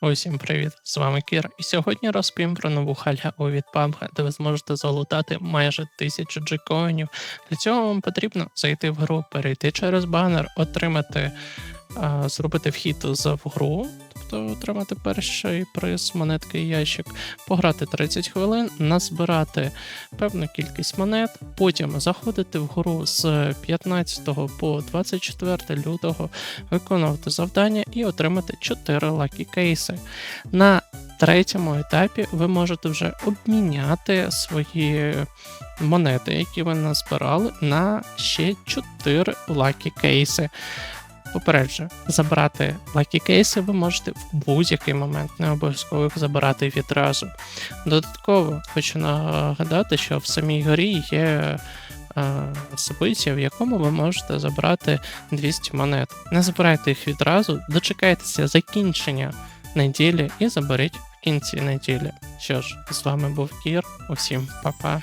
Усім привіт! З вами Кір, і сьогодні розповім про нову халяву від PUBG, де ви зможете залутати майже тисячу джекоїнів. Для цього вам потрібно зайти в гру, перейти через банер, отримати, зробити вхід в гру, тобто отримати перший приз монетки і ящик, пограти 30 хвилин, назбирати певну кількість монет, потім заходити в гру з 15 по 24 лютого, виконувати завдання і отримати 4 лакі кейси. На третьому етапі ви можете вже обміняти свої монети, які ви назбирали, на ще 4 лакі кейси. Попереджую, забрати лакі кейси ви можете в будь-який момент, не обов'язково їх забирати відразу. Додатково хочу нагадати, що в самій горі є е, собиття, в якому ви можете забрати 200 монет. Не забирайте їх відразу, дочекайтеся закінчення неділі і заберіть в кінці неділі. Що ж, з вами був Кір, усім па-па.